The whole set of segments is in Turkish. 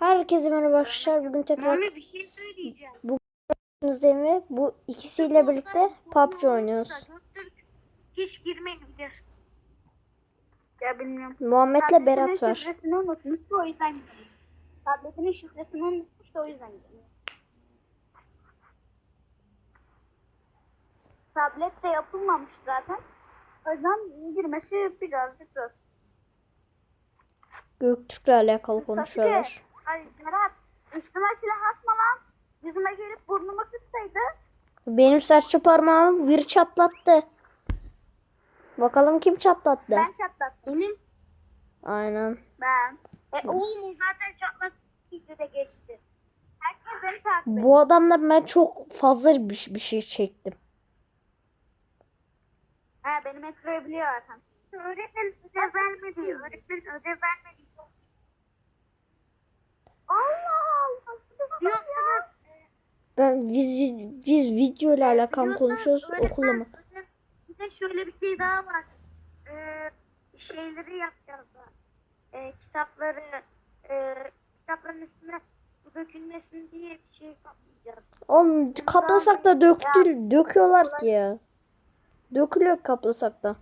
Herkese merhaba arkadaşlar. Bugün tekrar Mami bir şey söyleyeceğim. karşınızdayım ve bu ikisiyle birlikte PUBG oynuyoruz. Hiç girmeyebilir. Ya bilmiyorum. Muhammed'le Berat var. şifresini unutmuş da o yüzden girmiyor. Tabletinin şifresini unutmuş da o yüzden girmiyor. Tablet de yapılmamış zaten. O yüzden girmesi birazcık zor. Göktürk'le alakalı konuşuyorlar. Ay Berat üstüme silah atma lan. Yüzüme gelip burnumu sıksaydı. Benim serçe parmağımı bir çatlattı. Bakalım kim çatlattı? Ben çatlattım. Benim Aynen. Ben. E oğlum zaten çatlak de geçti. Herkes beni takip ediyor. Bu adamla ben çok fazla bir, bir şey çektim. Ha benim ekranı biliyor zaten. Öğretmen ödev vermedi. Öğretmen ödev vermedi. Allah Allah. Diyorsunuz. Ben biz biz video ile alakalı konuşuyoruz okulla mı? Bir de şöyle bir şey daha var. Ee, şeyleri yapacağız da. Ee, kitapları e, kitapların üstüne bu dökülmesin diye bir şey kaplayacağız. Oğlum kaplasak da döktül, döküyorlar ki ya. Dökülüyor kaplasak da.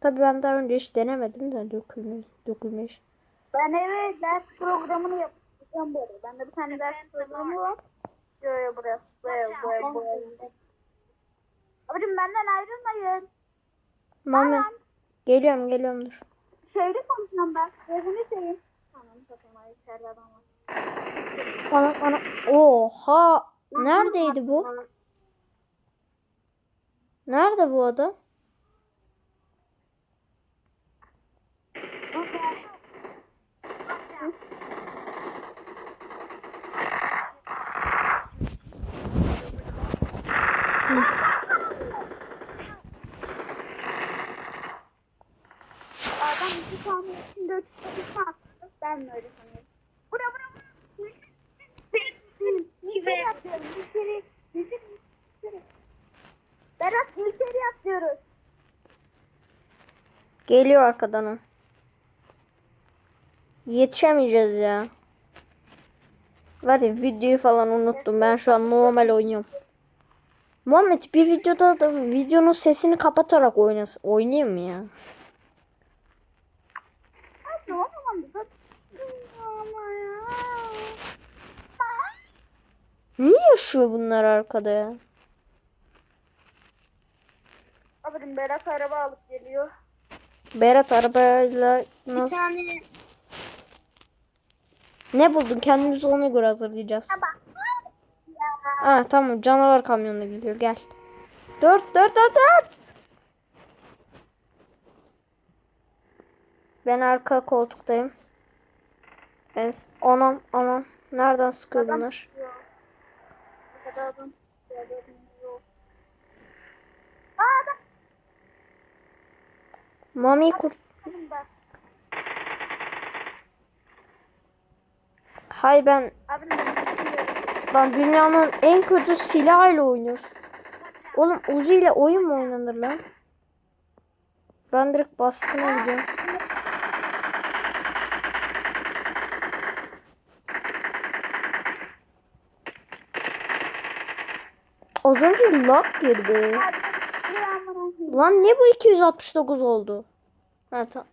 Tabii ben daha önce hiç denemedim de dökülme, dökülmüş. Ben eve ders programını yapacağım böyle. Bende bir tane ders programı var. Şöyle buraya, buraya, buraya, buraya. Abicim benden ayrılmayın. Mami geliyorum geliyorum dur. Şeyde konuşuyorum ben. Gözünü seveyim. Tamam. İçeride adam var. Ana ana oha neredeydi bu? Nerede bu adam? Ben mi sanıyorum? Bura bura bura. Müşteri. Müşteri. Berat müşteri atlıyoruz. Geliyor arkadan o. Yetişemeyeceğiz ya. Var ya videoyu falan unuttum. Ben şu an normal oynuyorum. Muhammed bir videoda da videonun sesini kapatarak oynas oynayayım mı ya? Niye yaşıyor bunlar arkada ya? Abicim Berat araba alıp geliyor. Berat arabayla Bir nasıl? tane Ne buldun? Kendimizi ona göre hazırlayacağız. bak. Ya. Ha tamam canavar kamyonla geliyor gel. Dört dört dört dört. Ben arka koltuktayım. Evet. Anam anam. Nereden sıkıyor Adam bunlar? adam Mami kurt. Hay ben ben dünyanın en kötü silahıyla oynuyoruz. Oğlum Uzi ile oyun mu oynanır lan? Ben direkt baskına gidiyorum. Az önce lag girdi. Lan ne bu 269 oldu? Ha tamam.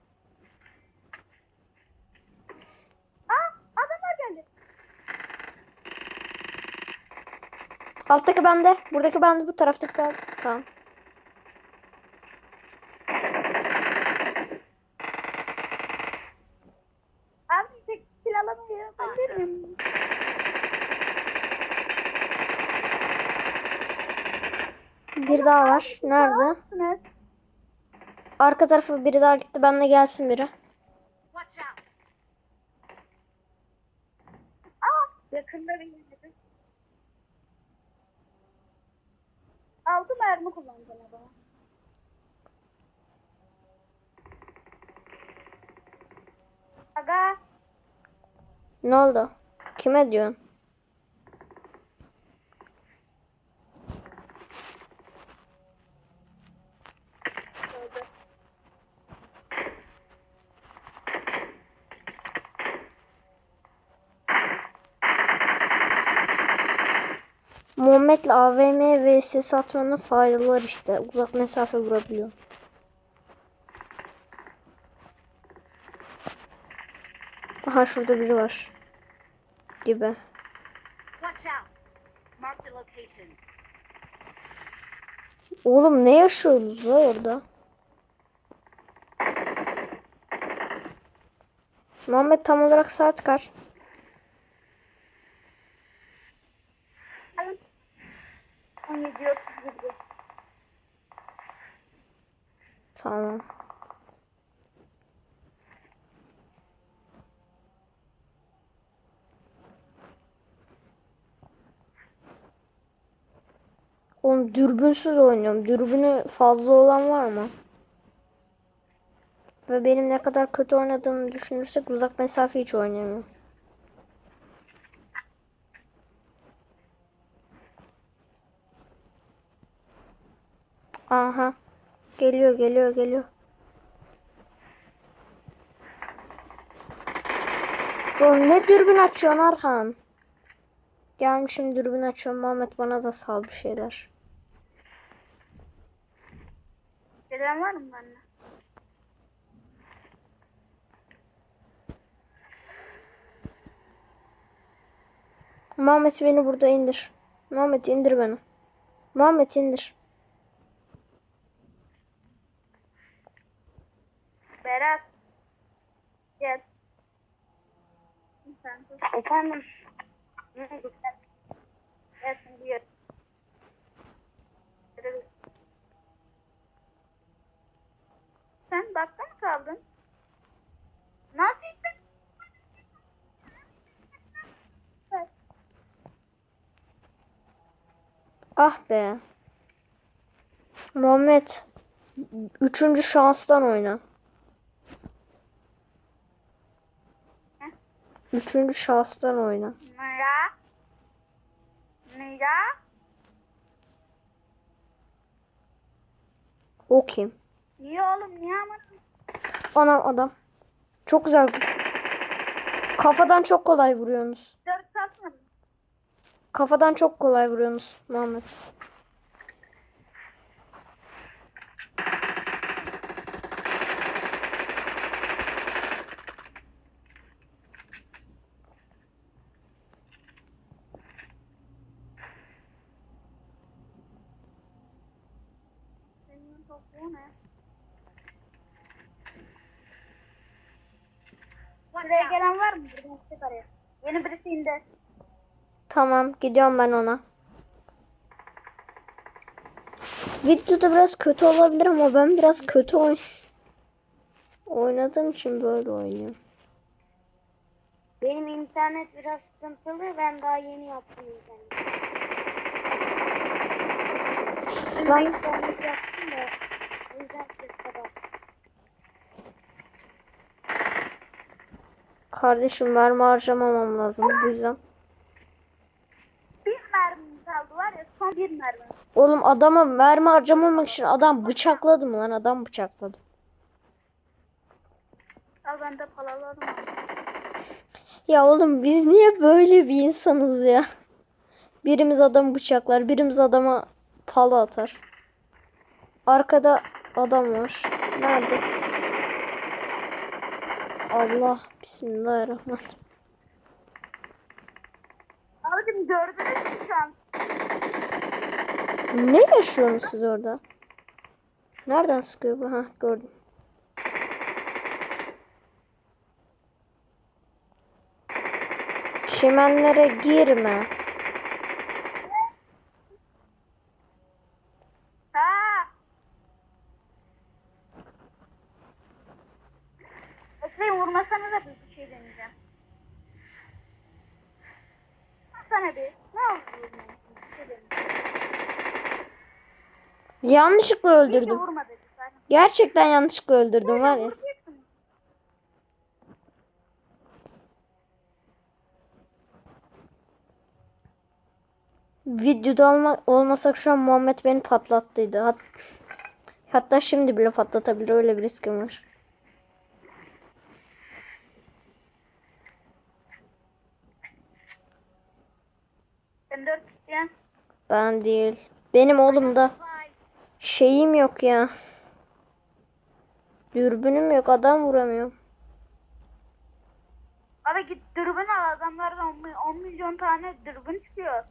Alttaki bende. Buradaki bende. Bu taraftaki bende. Tamam. Bir daha var. Nerede? Arka tarafa biri daha gitti. Benle gelsin biri. Yakında bir. Altı mermi kullanacağım adama. Aga Ne oldu? Kime diyorsun? Muhammed'le AVM vs atmanın faydaları işte. Uzak mesafe vurabiliyor. Aha şurada biri var. Gibi. Oğlum ne yaşıyoruz la orada? Muhammed tam olarak saat kaç? Tamam. Oğlum dürbünsüz oynuyorum. Dürbünü fazla olan var mı? Ve benim ne kadar kötü oynadığımı düşünürsek uzak mesafe hiç oynayamıyorum. Aha. Geliyor geliyor geliyor. Oğlum ne dürbün açıyorsun Arhan? Gelmişim dürbün açıyorum. Muhammed bana da sal bir şeyler. Gelen var mı benimle? Muhammed beni burada indir. Muhammed indir beni. Muhammed indir. Berat. Gel. Efendim. Gel. Sen bakta mı kaldın? Ne yapıyorsun? Ah be. Muhammed. Üçüncü şanstan oyna. Üçüncü şahıstan oyna. Mira. Mira. O kim? Niye oğlum? Niye ama? Anam adam. Çok güzel. Kafadan çok kolay vuruyorsunuz. Dört satmadın. Kafadan çok kolay vuruyorsunuz Muhammed. Topuğu ne? Buraya gelen var mı? Buradan çık araya. Yeni birisi indi. Tamam gidiyorum ben ona. Videoda biraz kötü olabilir ama ben biraz kötü oyn oynadığım için böyle oynuyorum. Benim internet biraz sıkıntılı. Ben daha yeni yaptım internet. İnternet yaptım da. O yüzden ses kadar. Kardeşim mermi harcamamam lazım bu yüzden. Bir mermim kaldı var ya son bir mermi. Oğlum adama mermi harcamamak için adam bıçakladı mı lan? Adam bıçakladı. Al ben de palalarım. Ya oğlum biz niye böyle bir insanız ya? Birimiz adamı bıçaklar, birimiz adama pala atar. Arkada adam var. Nerede? Allah Bismillahirrahmanirrahim. Abicim gördünüz mü şu an? Ne yaşıyorsunuz siz orada? Nereden sıkıyor bu? Ha gördüm. Çimenlere girme. Ha. Bekleyin vurmasanız da bir şey deneyeceğim. Sana bir. Ne oldu vurmayın? Bir şey deneyeceğim. Yanlışlıkla öldürdüm. Gerçekten yanlışlıkla öldürdüm var ya. Videoda olma, olmasak şu an Muhammed beni patlattıydı. Hat, hatta şimdi bile patlatabilir öyle bir riskim var. Ben dört isteyen. Ben değil. Benim oğlum da. Şeyim yok ya. Dürbünüm yok. Adam vuramıyorum. Abi git dürbün al adamlardan 10, mi- 10 milyon tane dürbün çıkıyor.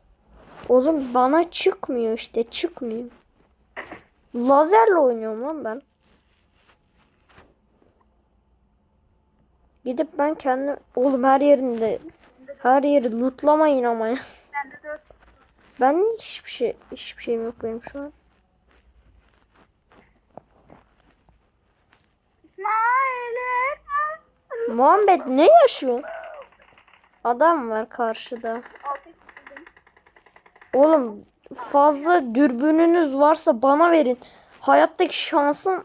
Oğlum bana çıkmıyor işte. Çıkmıyor. Lazerle oynuyorum lan ben. Gidip ben kendi oğlum her yerinde her yeri lootlamayın ama ya. Bende 4 Ben hiçbir şey hiçbir şeyim yok benim şu an. Muhammed ne yaşıyor? Adam var karşıda. Oğlum fazla dürbününüz varsa bana verin. Hayattaki şansım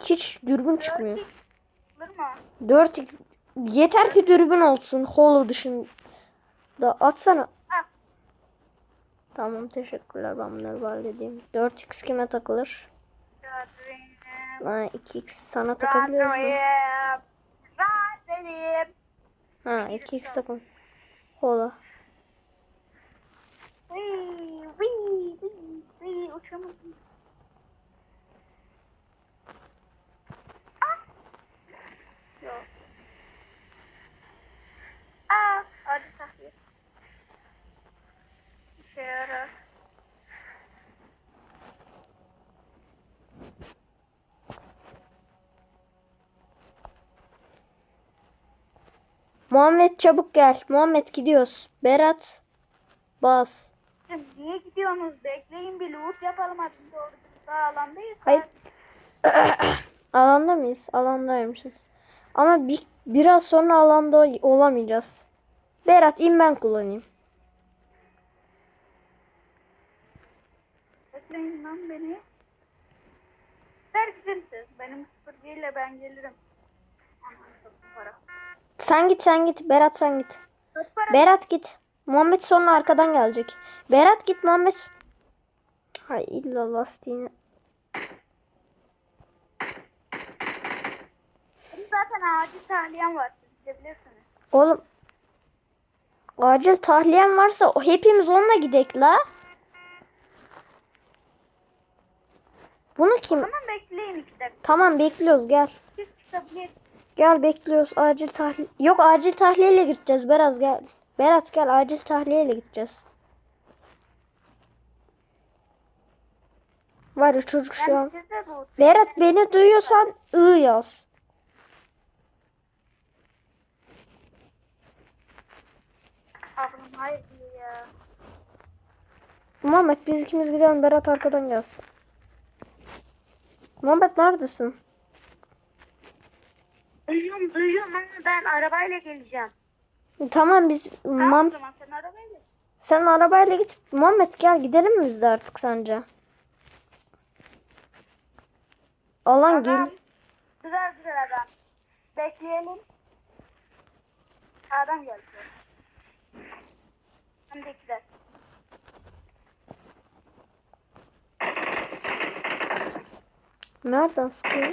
hiç dürbün çıkmıyor. Olur mu? 4x yeter ki dürbün olsun. Holo dışında atsana. Tamam teşekkürler ben bunları halledeyim. 4x kime takılır? Ha 2x sana takabiliyoruz mu? Radyoyim. Ha 2x takın. Holo. Vıy, vıy, vıy, vıy, uçamadım. Ah! Yok. Aa, hadi tahliye. İşe yarar. Muhammed çabuk gel. Muhammed gidiyoruz. Berat bas. Niye gidiyorsunuz? Bekleyin bir loot yapalım düz daha alandayız. Hayır. Alanda mıyız? Alandaymışız. Ama bir, biraz sonra alanda olamayacağız. Berat in ben kullanayım. Bekleyin lan beni. Der misiniz? Benim ile ben gelirim. Çok para. Sen git sen git. Berat sen git. Berat git. Muhammed sonra arkadan gelecek. Berat git Muhammed. Hay illa lastiğini. Zaten acil tahliyem var. Gidebilirsiniz. Oğlum. Acil tahliyem varsa o- hepimiz onunla gidek la. Bunu kim? Tamam bekleyin iki dakika. Tamam bekliyoruz gel. Siz çıkabilir. Gel bekliyoruz acil tahliye. Yok acil tahliyeyle gideceğiz. Berat gel. Berat gel acil tahliyeyle gideceğiz. Var ya çocuk şu an. Berat beni duyuyorsan ı yaz. Hayır ya. Muhammed biz ikimiz gidelim Berat arkadan gelsin. Muhammed neredesin? Duyuyorum duyuyorum ama ben arabayla geleceğim. Tamam biz Tamam Mam zaman sen arabayla gel. sen arabayla git. Muhammed gel gidelim mi biz de artık sence? Alan gel. Güzel güzel adam. Bekleyelim. Adam geldi. Hem de dakika. Nereden sıkıyor?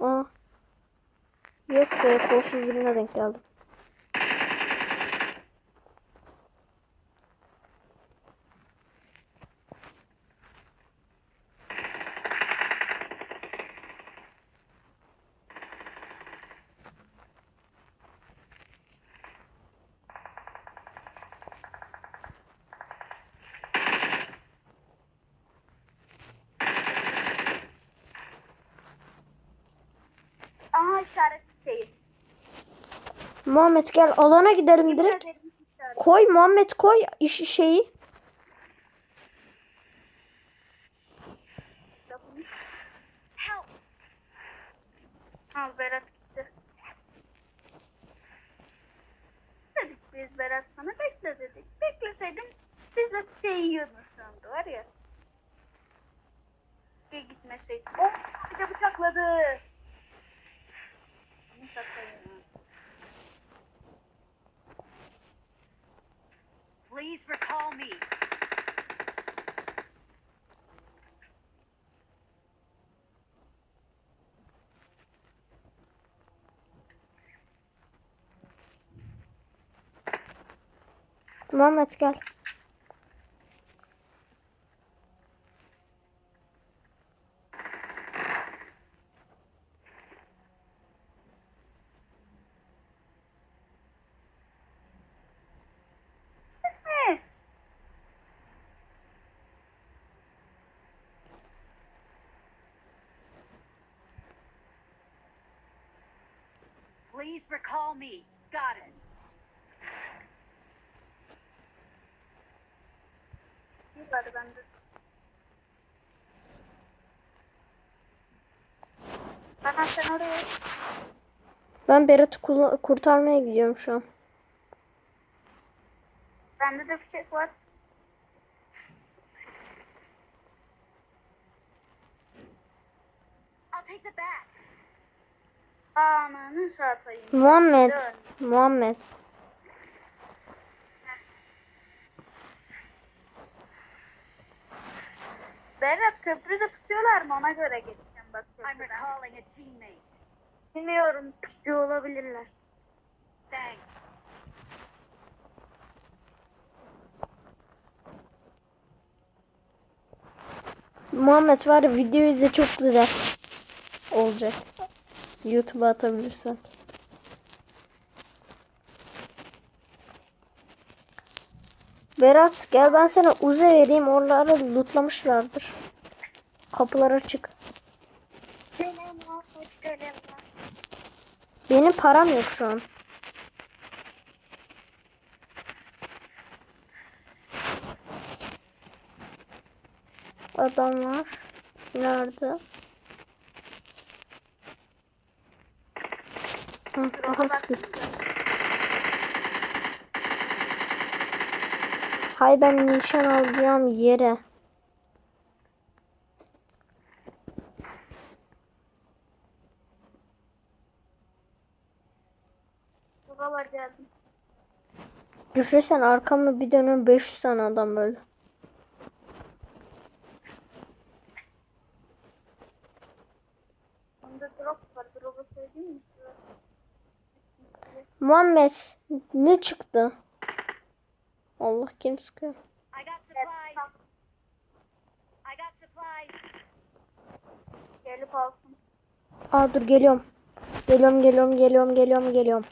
Aa. Yes be kolsuz birine denk geldim. Aha işaret şeyi. Muhammed gel alana gidelim direkt. Koy Muhammed koy iş şeyi. Mom, let's go. Please recall me. Bana sen oraya Ben Berat'ı kurtarmaya gidiyorum şu an. Bende de fişek var. Ananı satayım. Muhammed. Dön. Muhammed. Berat köprüde tutuyorlar mı ona göre geçeceğim I'm recalling a teammate. Bilmiyorum tutuyor olabilirler. Thanks. Muhammed var ya video izle çok güzel olacak. YouTube'a atabilirsen. Berat gel ben sana uze vereyim oraları lootlamışlardır. Kapılar açık. Benim var, param yok şu an. Adam var. Nerede? Hı, aha sıkıyor. Hay ben nişan alacağım yere. Buralar geldim. Düşünsen arkamda bir dönem 500 tane adam öldü. Muhammed ne çıktı? Allah kim sıkıyor? Gelip alsın. Aa dur geliyorum. Geliyorum geliyorum geliyorum geliyorum geliyorum.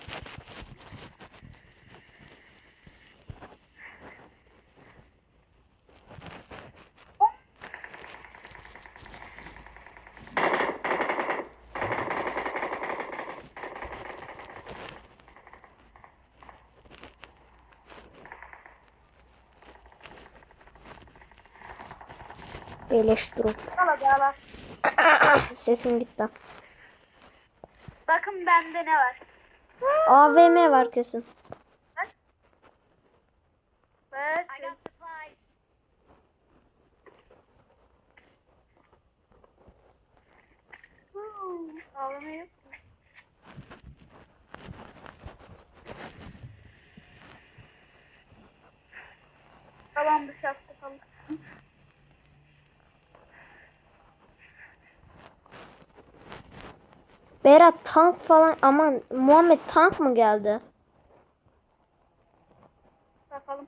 Beleş durum. Al hadi al. Sesim gitti. Bakın bende ne var. AVM var kesin. Berat tank falan aman Muhammed tank mı geldi? Bakalım.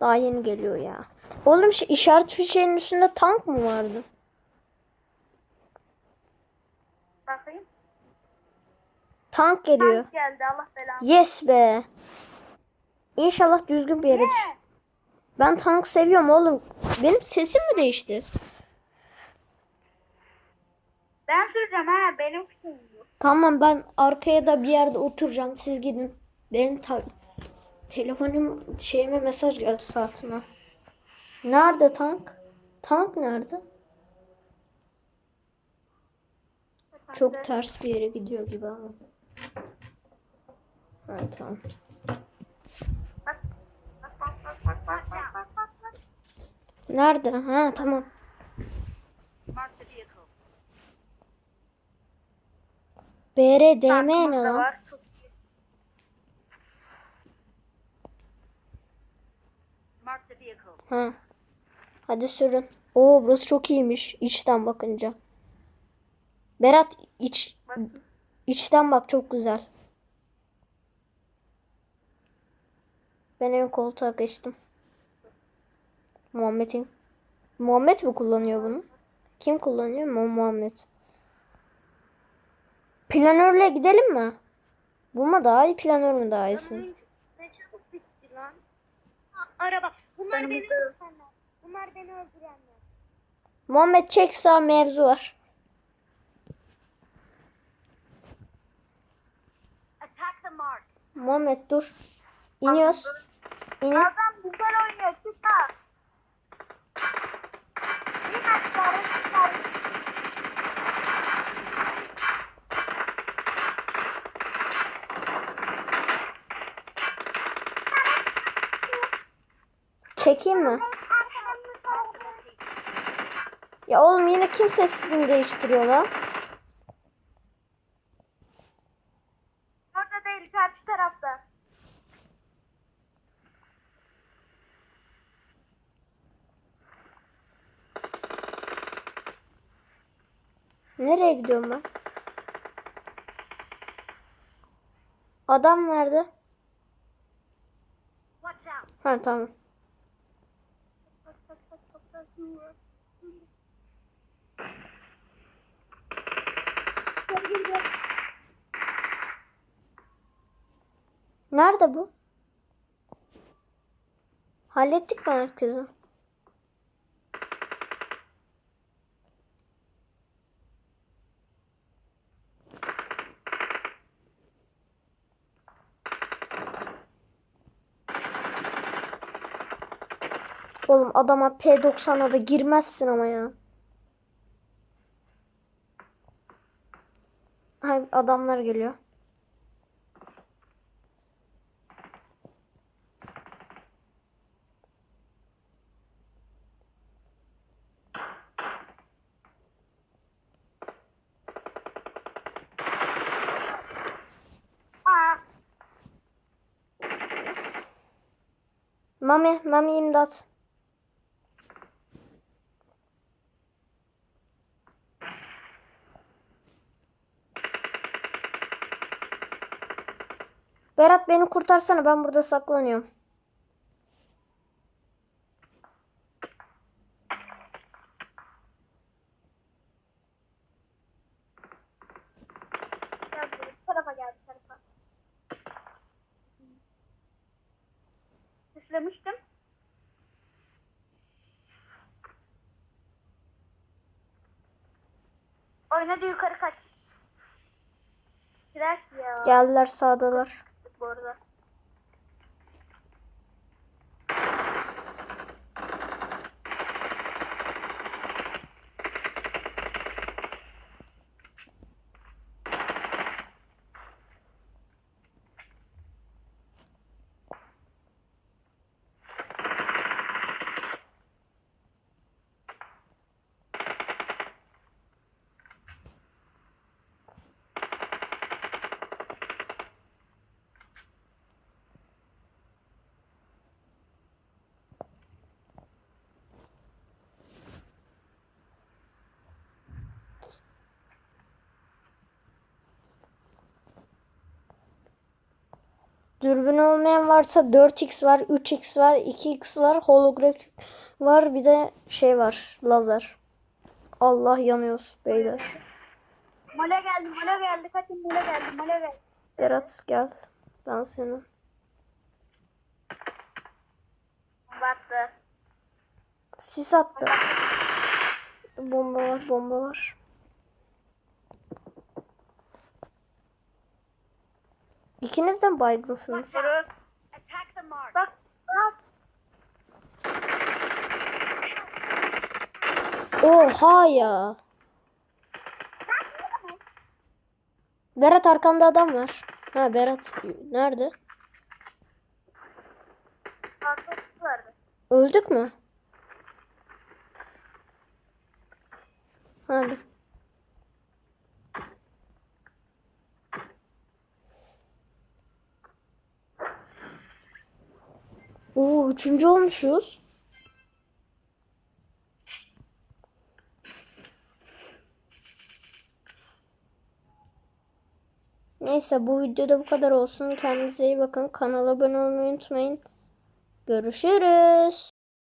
Daha yeni geliyor ya. Oğlum şu işaret fişeğinin üstünde tank mı vardı? Bakayım. Tank geliyor. Tank geldi Allah belanı. Yes be. İnşallah düzgün bir yere düş. Ben tank seviyorum oğlum. Benim sesim mi değişti? Ben süreceğim ha benim bu. Tamam ben arkaya da bir yerde oturacağım. Siz gidin. Benim ta- telefonum şeyime mesaj geldi saatime. Nerede tank? Tank nerede? Çok ters bir yere gidiyor gibi ama. Evet tamam. Nerede? Ha tamam. BRDM Tankımız ne lan? Ha. Hadi sürün. Oo burası çok iyiymiş içten bakınca. Berat iç içten bak çok güzel. Ben ön koltuğa geçtim. Muhammed'in. Muhammed mi kullanıyor bunu? Kim kullanıyor mu? Muhammed. Planörle gidelim mi? Bu mu daha iyi planör mü daha iyisi? Ne çabuk bitti lan. Araba. Bunlar beni öldürenler. Bunlar beni öldürenler. Muhammed çek sağ mevzu var. mark. Muhammed dur. İniyoruz. İnin. Adam güzel oynuyor. Çıkar. Bir dakika. çıkar. Çekeyim mi? Ya oğlum yine kim sesini değiştiriyor lan? Orada değil. Karşı tarafta. Nereye gidiyorum ben? Adam nerede? Ha tamam. Nerede bu? Hallettik mi herkesi? Oğlum adama P90'a da girmezsin ama ya. Hay adamlar geliyor. Mami, Mami imdat. Berat beni kurtarsana ben burada saklanıyorum. Seslemiştim. Oynadı yukarı kaç. Girer ya. Geldiler sağdalar. Bu arada. Dürbün olmayan varsa 4x var, 3x var, 2x var, holografik var, bir de şey var, lazer. Allah yanıyoruz beyler. Mole geldi, mole geldi. Kaçın mole geldi, mole geldi. Berat gel. Ben seni. Battı. Sis attı. Bomba var, bomba var. İkiniz de mi baygınsınız? Bak. Oha ya. Berat arkanda adam var. Ha Berat nerede? Öldük mü? Hadi. Oo üçüncü olmuşuz. Neyse bu videoda bu kadar olsun. Kendinize iyi bakın. Kanala abone olmayı unutmayın. Görüşürüz.